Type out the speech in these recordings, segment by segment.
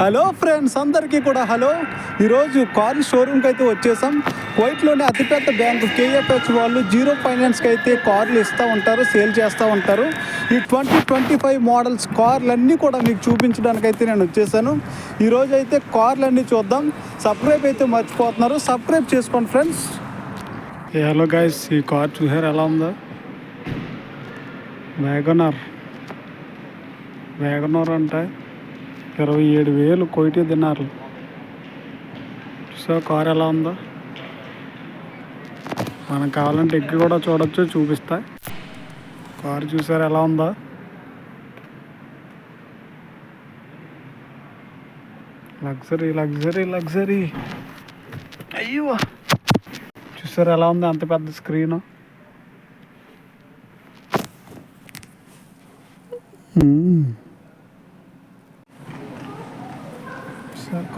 Hello friends అందరికీ కూడా hello. ఈరోజు కార్ షోరూమ్కి అయితే వచ్చేసాం. వైట్లోనే అతిపెద్ద బ్యాంకు కేఎఫ్హెచ్ వాళ్ళు జీరో ఫైనాన్స్కి అయితే కార్లు ఇస్తూ ఉంటారు సేల్ చేస్తూ ఉంటారు. ఈ ట్వంటీ ట్వంటీ ఫైవ్ మోడల్స్ కార్లన్నీ కూడా మీకు చూపించడానికి అయితే నేను వచ్చేసాను. ఈరోజు అయితే కార్లన్నీ చూద్దాం. సబ్స్క్రైబ్ అయితే మర్చిపోతున్నారు. సబ్స్క్రైబ్ చేసుకోండి ఫ్రెండ్స్. హలో గైస్ ఈ కార్ చూసారు? ఎలా ఉందో? వ్యాగనర్ వ్యాగనర్ అంటే. ఇరవై ఏడు వేలు కోయిటీ తిన్నారు సో కార్ ఎలా ఉందో? మనం కావాలంటే ఎక్కి కూడా చూడొచ్చు చూపిస్తా. కారు చూసారు ఎలా ఉందా? Luxury luxury luxury. అయ్యో! చూసారు ఎలా ఉంది? అంత పెద్ద స్క్రీను.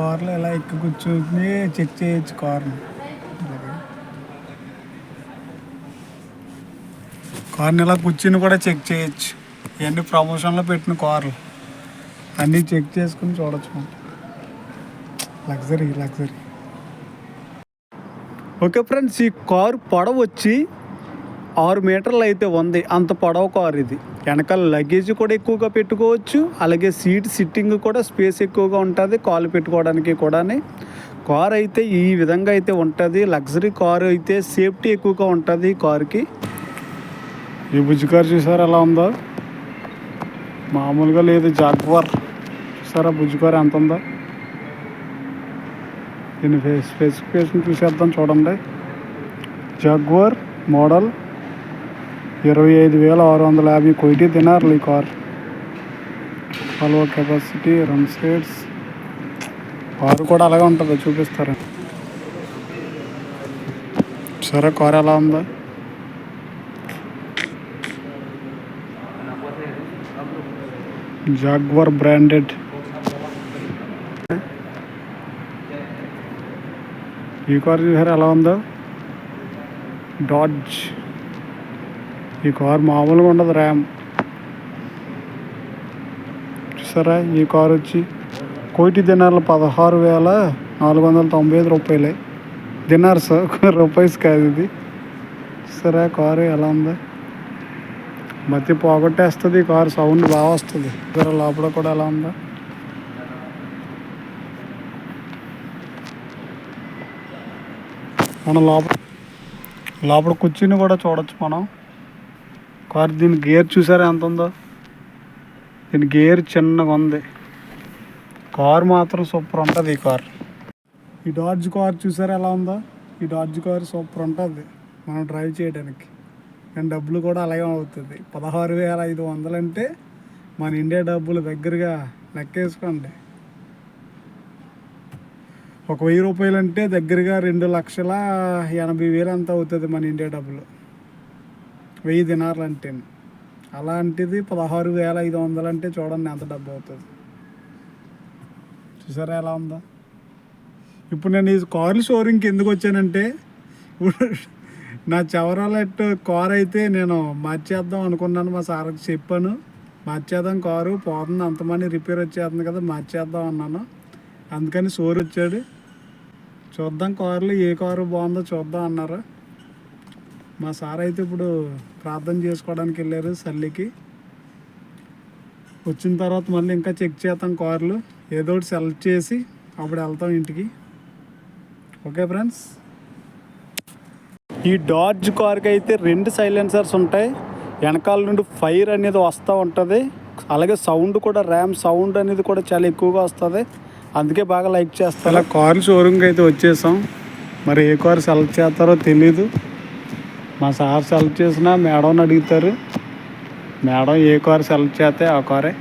కార్లో ఎలా ఎక్కి కూర్చొని చెక్ చేయొచ్చు కార్ని. కార్ని ఇలా కూర్చుని కూడా చెక్ చేయొచ్చు. ఇవన్నీ ప్రమోషన్లో పెట్టిన కార్లు. అన్నీ చెక్ చేసుకుని చూడొచ్చు మనం. Luxury luxury. ఓకే ఫ్రెండ్స్ ఈ కారు పొడవు వచ్చి ఆరు మీటర్లు అయితే ఉంది. అంత పొడవు కారు ఇది. వెనకాల లగేజ్ కూడా ఎక్కువగా పెట్టుకోవచ్చు. అలాగే సీట్ సిట్టింగ్ కూడా స్పేస్ ఎక్కువగా ఉంటుంది కాలు పెట్టుకోవడానికి కూడా కార్ అయితే ఈ విధంగా అయితే ఉంటుంది. లగ్జరీ కారు అయితే సేఫ్టీ ఎక్కువగా ఉంటుంది కారుకి. ఈ బుజ్జి కారు చూసారు ఎలా ఉందో? మామూలుగా లేదు జాగ్వర్ చూసారా బుజ్జి కారు ఎంత ఉందో? దీని స్పెసిఫికేషన్ చూసేద్దాం చూడండి. జాగ్వర్ మోడల్ ఇరవై ఐదు వేల ఆరు వందల యాభై కోటి తినారులు ఈ కార్. హలో కెపాసిటీ రన్ సైడ్స్ కారు కూడా అలాగే ఉంటుంది చూపిస్తారు? సరే కార్ ఎలా ఉందా? జాగ్వర్ బ్రాండెడ్ ఈ కార్ చూసారా ఎలా ఉందో? డాడ్జ్ ఈ కార్ మామూలుగా ఉండదు ర్యామ్. చూసారా? ఈ కారు వచ్చి కోటి దినార్లు పదహారు వేల నాలుగు వందల తొంభై ఐదు రూపాయలే. దినార్ రూపాయస్ కాదు ఇది. చూసారా? కారు ఎలా ఉంది. మతి పోగొట్టేస్తుంది ఈ కారు సౌండ్ బాగా వస్తుంది. చూసారా? లోపల కూడా ఎలా ఉందా. మనం లోపల లోపల కూర్చుని కూడా చూడొచ్చు మనం. కార్ దీని గేర్ చూసారా ఎంత ఉందో? దీని గేర్ చిన్నగా ఉంది. కార్ మాత్రం సూపర్ ఉంటుంది ఈ కార్. ఈ డాడ్జ్ కార్ చూసారా ఎలా ఉందో? ఈ డాడ్జ్ కార్ సూపర్ ఉంటుంది మనం డ్రైవ్ చేయడానికి. కానీ డబ్బులు కూడా అలాగే అవుతుంది. పదహారు వేల ఐదు వందలు అంటే మన ఇండియా డబ్బులు దగ్గరగా లెక్కేసుకోండి. ఒక వెయ్యి రూపాయలు అంటే దగ్గరగా రెండు లక్షల ఎనభై వేలు అంత అవుతుంది మన ఇండియా డబ్బులు. వెయ్యి దినార్లు అంటే అలాంటిది పదహారు వేల ఐదు వందలు అంటే చూడండి ఎంత డబ్బు అవుతుంది. చూసారా ఎలా ఉందా? ఇప్పుడు నేను ఈ కార్లు షోరూమ్కి ఎందుకు వచ్చానంటే ఇప్పుడు నా చవరాలెట్ కార్ అయితే నేను మార్చేద్దాం అనుకున్నాను మా సార్కి చెప్పాను. మార్చేద్దాం కారు పోతుంది అంతమంది రిపేర్ వచ్చేస్తుంది కదా మార్చేద్దాం అన్నాను. అందుకని షోర్ వచ్చాడు. చూద్దాం కార్లు ఏ కారు బాగుందో చూద్దాం అన్నారు. మా సార్ అయితే ఇప్పుడు ప్రార్థన చేసుకోవడానికి వెళ్ళారు సల్లికి. వచ్చిన తర్వాత మళ్ళీ ఇంకా చెక్ చేస్తాం కార్లు. ఏదో ఒకటి సెలెక్ట్ చేసి అప్పుడు వెళ్తాం ఇంటికి. Okay friends? ఈ డాడ్జ్ కార్కి అయితే రెండు సైలెన్సర్స్ ఉంటాయి. వెనకాల నుండి ఫైర్ అనేది వస్తూ ఉంటుంది. అలాగే సౌండ్ కూడా ర్యామ్ సౌండ్ అనేది కూడా చాలా ఎక్కువగా వస్తుంది. అందుకే బాగా లైక్ చేస్తారు. అలా కార్ షోరూమ్కి అయితే వచ్చేసాం. మరి ఏ కార్ సెలెక్ట్ చేస్తారో తెలీదు. మా సార్ సెలెక్ట్ చేసిన మేడంని అడుగుతారు. మేడం ఏ కార్ సెలెక్ట్ చేస్తే ఆ కారే.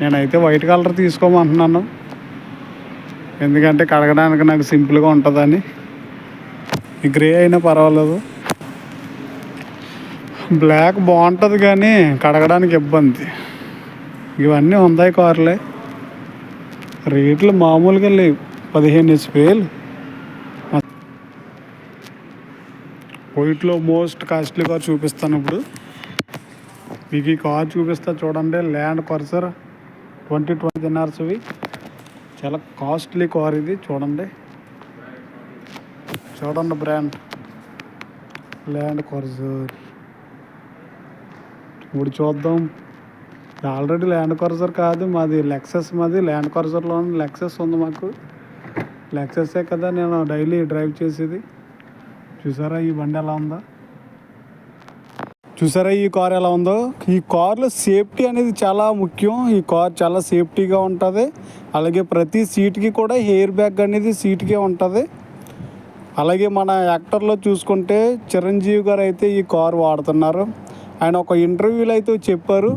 నేనైతే వైట్ కలర్ తీసుకోమంటున్నాను. ఎందుకంటే కడగడానికి నాకు సింపుల్గా ఉంటుందని. గ్రే అయినా పర్వాలేదు. బ్లాక్ బాగుంటుంది కానీ కడగడానికి ఇబ్బంది. ఇవన్నీ ఉన్నాయి కార్లే. రేట్లు మామూలుగా లేవు. పదిహేను వేలు వైట్లో మోస్ట్ కాస్ట్లీ కార్ చూపిస్తాను ఇప్పుడు. మీకు ఈ కార్ చూపిస్తా చూడండి ల్యాండ్ పర్సర్ ట్వంటీ ట్వంటీ దినార్స్వి చాలా కాస్ట్లీ కార్ ఇది చూడండి. చూడండి బ్రాండ్. ల్యాండ్ కర్జర్ ఇప్పుడు చూద్దాం. ఆల్రెడీ ల్యాండ్ కర్జర్ కాదు మాది లెక్సెస్ మాది ల్యాండ్ కర్జర్లో లెక్సెస్ ఉంది మాకు. లెక్సెసే కదా నేను డైలీ డ్రైవ్ చేసేది. చూసారా ఈ బండి ఎలా ఉందా? చూసారా ఈ కార్ ఎలా ఉందో? ఈ కార్లో సేఫ్టీ అనేది చాలా ముఖ్యం. ఈ కార్ చాలా సేఫ్టీగా ఉంటుంది. అలాగే ప్రతి సీట్కి కూడా హెయిర్ బ్యాగ్ అనేది సీట్కే ఉంటుంది. అలాగే మన యాక్టర్లో చూసుకుంటే చిరంజీవి గారు అయితే ఈ కార్ వాడుతున్నారు. ఆయన ఒక ఇంటర్వ్యూలో అయితే చెప్పారు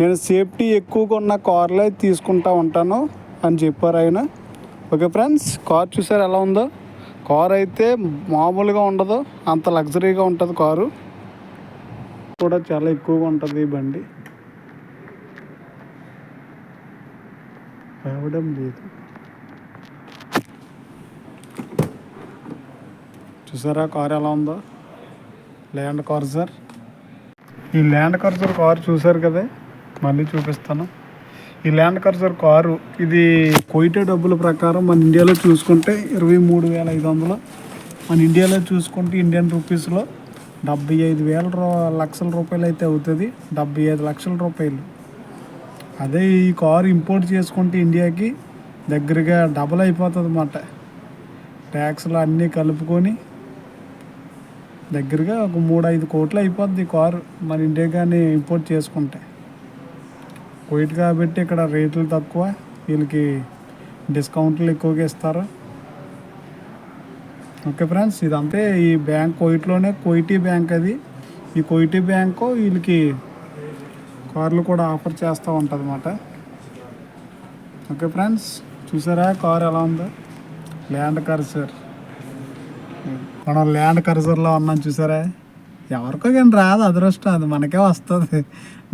నేను సేఫ్టీ ఎక్కువగా ఉన్న కార్లే తీసుకుంటా ఉంటాను అని చెప్పారు ఆయన. ఓకే ఫ్రెండ్స్ కార్ చూసారు ఎలా ఉందో? కార్ అయితే మామూలుగా ఉండదు అంత లగ్జరీగా ఉంటుంది కారు. కూడా చాలా ఎక్కువగా ఉంటుంది ఈ బండి. రావడం లేదు. చూసారా కార్ ఎలా ఉందో? ల్యాండ్ కార్జర్ ఈ ల్యాండ్ కార్జర్ కారు చూసారు కదా? మళ్ళీ చూపిస్తాను. ఈ ల్యాండ్ కర్సర్ కారు ఇది కోయిటే డబ్బుల ప్రకారం మన ఇండియాలో చూసుకుంటే ఇరవై మూడు వేల ఐదు వందలు. మన ఇండియాలో చూసుకుంటే ఇండియన్ రూపీస్లో డెబ్బై ఐదు వేల రూ లక్షల రూపాయలు అయితే అవుతుంది. డెబ్బై ఐదు లక్షల రూపాయలు. అదే ఈ కారు ఇంపోర్ట్ చేసుకుంటే ఇండియాకి దగ్గరగా డబల్ అయిపోతుంది అన్నమాట. ట్యాక్స్లు అన్నీ కలుపుకొని దగ్గరగా ఒక మూడు ఐదు కోట్లు అయిపోద్ది ఈ కారు మన ఇండియా కానీ ఇంపోర్ట్ చేసుకుంటే. కువైట్ కాబట్టి ఇక్కడ రేట్లు తక్కువ. వీళ్ళకి డిస్కౌంట్లు ఎక్కువగా ఇస్తారు. ఓకే ఫ్రెండ్స్ ఇదంతే ఈ బ్యాంక్ కోయిట్లోనే కోయిటీ బ్యాంక్ అది. ఈ కోయిటీ బ్యాంకు వీళ్ళకి కార్లు కూడా ఆఫర్ చేస్తూ ఉంటుంది అన్నమాట ఓకే ఫ్రెండ్స్ చూసారా కార్ ఎలా ఉందో? ల్యాండ్ కర్సర్ మనం ల్యాండ్ కర్సర్లో ఉన్నాం చూసారా? ఎవరికో కానీ రాదు అదృష్టం. అది మనకే వస్తుంది.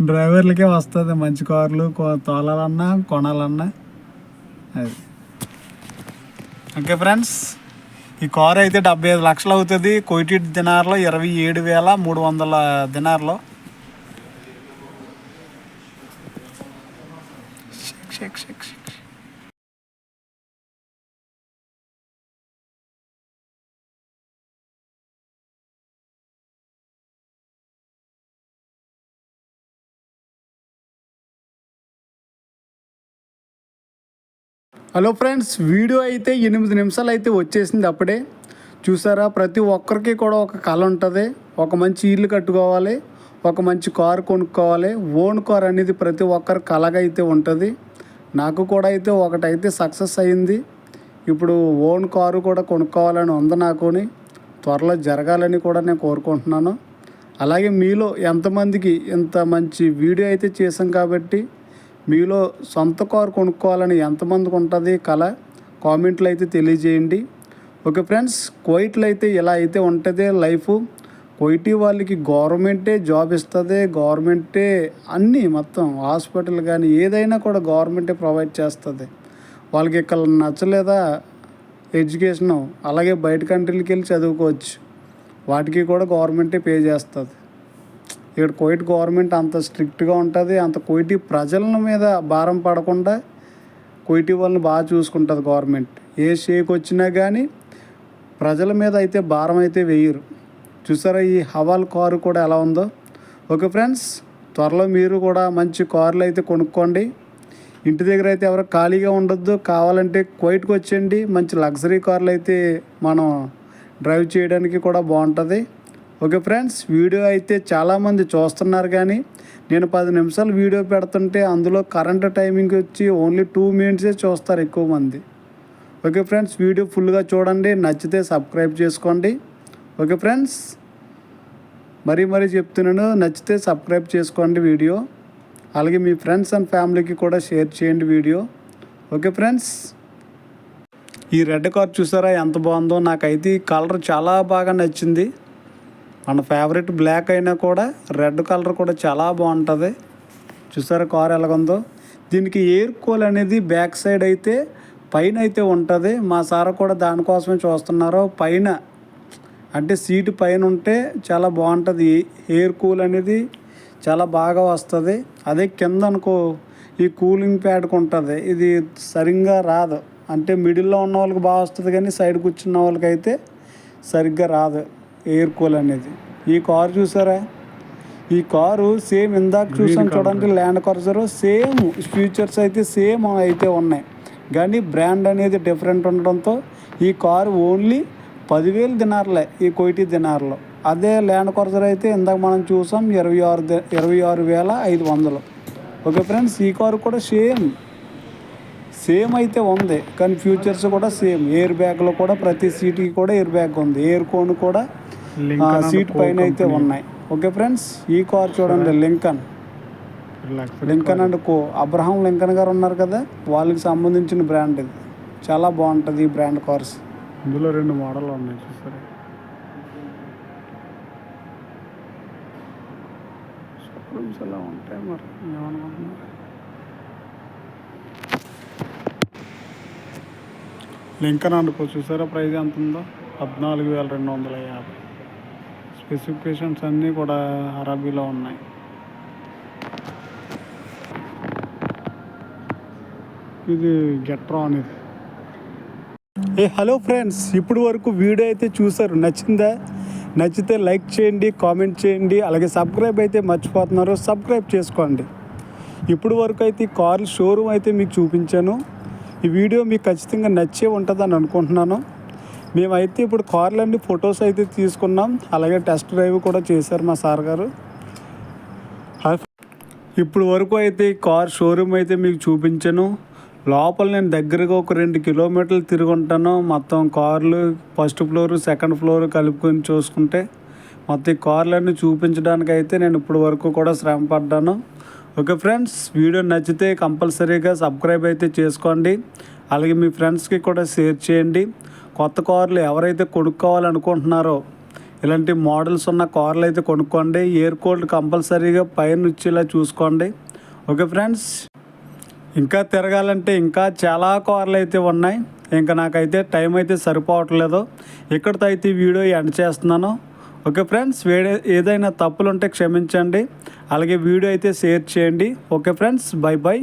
డ్రైవర్లకే వస్తుంది. మంచి కార్లు తోలాలన్నా కొనాలన్నా. అది. ఓకే ఫ్రెండ్స్ ఈ కార్ అయితే డెబ్బై ఐదు లక్షలు అవుతుంది. కోయిటి దినార్లో ఇరవై ఏడు వేల మూడు వందల దినార్లో. షేక్ షేక్ షేక్ షేక్. హలో ఫ్రెండ్స్ వీడియో అయితే ఎనిమిది నిమిషాలు అయితే వచ్చేసింది అప్పుడే. చూసారా ప్రతి ఒక్కరికి కూడా ఒక కళ ఉంటుంది. ఒక మంచి ఇల్లు కట్టుకోవాలి ఒక మంచి కారు కొనుక్కోవాలి. ఓన్ కార్ అనేది ప్రతి ఒక్కరి కళగా అయితే ఉంటుంది. నాకు కూడా అయితే ఒకటైతే సక్సెస్ అయింది. ఇప్పుడు ఓన్ కారు కూడా కొనుక్కోవాలని ఉంది నాకుని. త్వరలో జరగాలని కూడా నేను కోరుకుంటున్నాను. అలాగే మీలో ఎంతమందికి ఇంత మంచి వీడియో అయితే చేసాం కాబట్టి మీలో సొంత కారు కొనుక్కోవాలని ఎంతమందికి ఉంటుంది కళ కామెంట్లు అయితే తెలియజేయండి. ఓకే ఫ్రెండ్స్ కోయిట్లో అయితే ఇలా అయితే ఉంటుంది లైఫ్. కోయిటీ వాళ్ళకి గవర్నమెంటే జాబ్ ఇస్తుంది గవర్నమెంటే అన్నీ మొత్తం హాస్పిటల్ కానీ ఏదైనా కూడా గవర్నమెంటే ప్రొవైడ్ చేస్తుంది. వాళ్ళకి ఇక్కడ నచ్చలేదా? ఎడ్యుకేషను అలాగే బయట కంట్రీలకి వెళ్ళి చదువుకోవచ్చు. వాటికి కూడా గవర్నమెంటే పే చేస్తుంది. ఇక్కడ కోయిట్ గవర్నమెంట్ అంత స్ట్రిక్ట్గా ఉంటుంది అంత కోయిటీ ప్రజల మీద భారం పడకుండా కోయిటీ వాళ్ళని బాగా చూసుకుంటుంది గవర్నమెంట్. ఏ షేక్ వచ్చినా కానీ ప్రజల మీద అయితే భారం అయితే వేయరు. చూసారా ఈ హవాల్ కారు కూడా ఎలా ఉందో? ఓకే ఫ్రెండ్స్ త్వరలో మీరు కూడా మంచి కార్లు అయితే కొనుక్కోండి. ఇంటి దగ్గర అయితే ఎవరు ఖాళీగా ఉండొద్దు. కావాలంటే కోయిట్కి వచ్చేయండి. మంచి లగ్జరీ కార్లు అయితే మనం డ్రైవ్ చేయడానికి కూడా బాగుంటుంది. ఓకే ఫ్రెండ్స్ వీడియో అయితే చాలామంది చూస్తున్నారు కానీ నేను పది నిమిషాలు వీడియో పెడుతుంటే అందులో కరెంట్ టైమింగ్ వచ్చి ఓన్లీ టూ మినిట్సే చూస్తారు ఎక్కువ మంది. ఓకే ఫ్రెండ్స్ వీడియో ఫుల్గా చూడండి నచ్చితే సబ్స్క్రైబ్ చేసుకోండి. ఓకే ఫ్రెండ్స్ మరీ మరీ చెప్తున్నాను నచ్చితే సబ్స్క్రైబ్ చేసుకోండి వీడియో. అలాగే మీ ఫ్రెండ్స్ అండ్ ఫ్యామిలీకి కూడా షేర్ చేయండి వీడియో. ఓకే ఫ్రెండ్స్ ఈ రెడ్ కార్ చూసారా ఎంత బాగుందో. నాకైతే ఈ కలర్ చాలా బాగా నచ్చింది. మన ఫేవరెట్ బ్లాక్ అయినా కూడా రెడ్ కలర్ కూడా చాలా బాగుంటుంది. చూసారా కార్ ఎలాగుందో? దీనికి ఎయిర్ కూల్ అనేది బ్యాక్ సైడ్ అయితే పైన అయితే ఉంటుంది. మా సార్ కూడా దానికోసమే చూస్తున్నారు. పైన అంటే సీటు పైన ఉంటే చాలా బాగుంటుంది. ఎయిర్ కూల్ అనేది చాలా బాగా వస్తుంది. అదే కింద అనుకో ఈ కూలింగ్ ప్యాడ్కి ఉంటుంది ఇది సరిగ్గా రాదు. అంటే మిడిల్లో ఉన్న వాళ్ళకి బాగా వస్తుంది కానీ సైడ్ కూర్చున్న వాళ్ళకైతే సరిగ్గా రాదు. ఎయిర్ కూల్ అనేది. ఈ కారు చూసారా? ఈ కారు సేమ్ ఇందాక చూసాం చూడండి ల్యాండ్ కర్జర్ సేమ్ ఫీచర్స్ అయితే సేమ్ అయితే ఉన్నాయి. కానీ బ్రాండ్ అనేది డిఫరెంట్ ఉండడంతో ఈ కారు ఓన్లీ పదివేలు దినార్లే ఈ కోయిటీ దినార్లో. అదే ల్యాండ్ కర్జర్ అయితే ఇందాక మనం చూసాం ఇరవై ఆరు ఇరవై ఆరు వేల ఐదు వందలు. ఓకే ఫ్రెండ్స్ ఈ కారు కూడా సేమ్ సేమ్ అయితే ఉంది కానీ ఫ్యూచర్స్ కూడా సేమ్ ఎయిర్ బ్యాగ్లో కూడా ప్రతి సీట్కి కూడా ఎయిర్ బ్యాగ్ ఉంది. ఎయిర్ కోన్ కూడా సీట్ పైన అయితే ఉన్నాయి. ఓకే ఫ్రెండ్స్ ఈ కార్ చూడండి లింకన్. లింకన్ అండ్ కో అబ్రహాం లింకన్ గారు ఉన్నారు కదా వాళ్ళకి సంబంధించిన బ్రాండ్ ఇది. చాలా బాగుంటుంది ఈ బ్రాండ్ కార్స్. ఇందులో రెండు మోడల్ ఉన్నాయి చూసారా? షోరూమ్స్ ఉంటాయి మరి? ఏమనుకుంటున్నారు? లింకన్ అనుకో చూసారా ప్రైస్ ఎంత ఉందో? పద్నాలుగు వేల రెండు వందల యాభై. స్పెసిఫికేషన్స్ అన్నీ కూడా అరబీలో ఉన్నాయి. ఇది గెట్రాన్ ఇది ఏ హలో ఫ్రెండ్స్ ఇప్పుడు వరకు వీడియో అయితే చూసారు. నచ్చిందా? నచ్చితే లైక్ చేయండి కామెంట్ చేయండి. అలాగే సబ్స్క్రైబ్ అయితే మర్చిపోతున్నారు. సబ్స్క్రైబ్ చేసుకోండి. ఇప్పుడు వరకు అయితే ఈ కార్ షోరూమ్ అయితే మీకు చూపించాను. ఈ వీడియో మీకు ఖచ్చితంగా నచ్చే ఉంటుందని అనుకుంటున్నాను. మేమైతే ఇప్పుడు కార్లన్నీ ఫొటోస్ అయితే తీసుకున్నాం. అలాగే టెస్ట్ డ్రైవ్ కూడా చేశారు మా సార్ గారు. ఇప్పుడు వరకు అయితే కార్ షోరూమ్ అయితే మీకు చూపించాను. లోపల నేను దగ్గరగా ఒక రెండు కిలోమీటర్లు తిరిగి ఉంటాను. మొత్తం కార్లు ఫస్ట్ ఫ్లోర్ సెకండ్ ఫ్లోర్ కలుపుకొని చూసుకుంటే మొత్తం ఈ కార్లన్నీ చూపించడానికి అయితే నేను ఇప్పుడు వరకు కూడా శ్రమ పడ్డాను. ఓకే ఫ్రెండ్స్ వీడియో నచ్చితే కంపల్సరీగా సబ్స్క్రైబ్ అయితే చేసుకోండి. అలాగే మీ ఫ్రెండ్స్కి కూడా షేర్ చేయండి. కొత్త కార్లు ఎవరైతే కొనుక్కోవాలనుకుంటున్నారో ఇలాంటి మోడల్స్ ఉన్న కార్లు అయితే కొనుక్కోండి. ఎయిర్ కోల్డ్ కంపల్సరీగా పైన వచ్చేలా చూసుకోండి. ఓకే ఫ్రెండ్స్ ఇంకా తిరగాలంటే ఇంకా చాలా కార్లు అయితే ఉన్నాయి. ఇంకా నాకైతే టైం అయితే సరిపోవట్లేదు. ఇక్కడితో అయితే వీడియో ఎండ్ చేస్తున్నాను. ఓకే ఫ్రెండ్స్ వేడే ఏదైనా తప్పులు ఉంటే క్షమించండి. అలాగే వీడియో అయితే షేర్ చేయండి. Okay friends bye bye.